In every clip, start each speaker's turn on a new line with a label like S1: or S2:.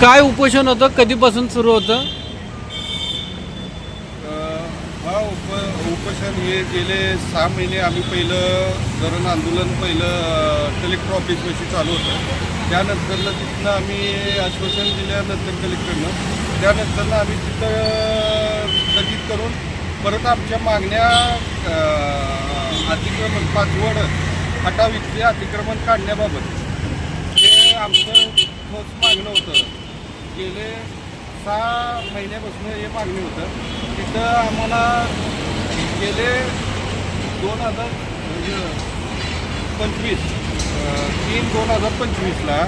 S1: काय उपोषण होतं? कधीपासून सुरू होतं?
S2: हा उप उपोषण हे गेले सहा महिने आम्ही पहिलं धरण आंदोलन पहिलं कलेक्टर ऑफिसपाशी चालू होतं. त्यानंतरनं तिथनं आम्ही आश्वासन दिल्यानंतर कलेक्टरनं त्यानंतरनं आम्ही तिथं स्थगित करून परत आमच्या मागण्या अतिक्रमण पाचवड हटावीतले अतिक्रमण काढण्याबाबत हे आमचं ठोस मागणं होतं. गेले सहा महिन्यापासून हे मागणी होतं. तिथं आम्हाला गेले दोन हजार म्हणजे पंचवीस तीन दोन हजार पंचवीसला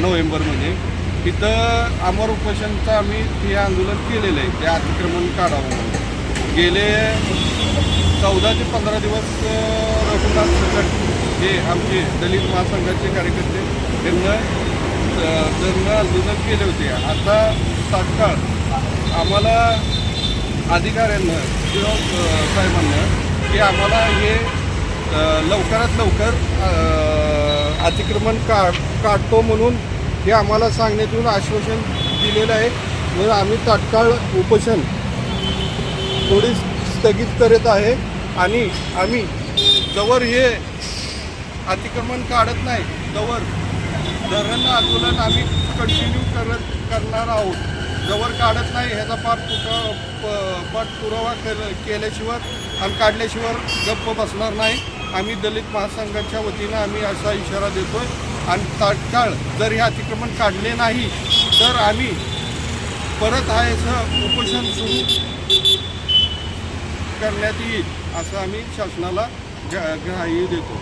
S2: नोव्हेंबरमध्ये. तिथं अमर उपोषणचं आम्ही हे आंदोलन केलेलं आहे ते अतिक्रमण काढावं म्हणून. गेले चौदा ते पंधरा दिवस रघुनाथ सकट हे आमचे दलित महासंघाचे कार्यकर्ते त्यांना धरणं आंदोलन केले होते आता तात्काळ आम्हाला अधिकाऱ्यांना किंवा साहेबांना की आम्हाला हे लवकरात लवकर अतिक्रमण का काढतो म्हणून हे आम्हाला सांगण्यात येऊन आश्वासन दिलेलं आहे. म्हणून आम्ही तात्काळ उपोषण थोडी स्थगित करत आहे आणि आम्ही जवळ हे अतिक्रमण काढत नाही तवर धरण आंदोलन आम्ही कंटिन्यू करत करणार आहोत. जवळ काढत नाही ह्याचा पाठपुरा प- पाठपुरावा केल केल्याशिवाय आणि काढल्याशिवाय गप्प बसणार नाही. आम्ही दलित महासंघाच्या वतीनं आम्ही असा इशारा देतोय. आणि तात्काळ जर हे अतिक्रमण काढले नाही तर आम्ही परत हा याचं उपोषण सुरू करण्यात येईल असं आम्ही शासनाला ग्राह्य देतो.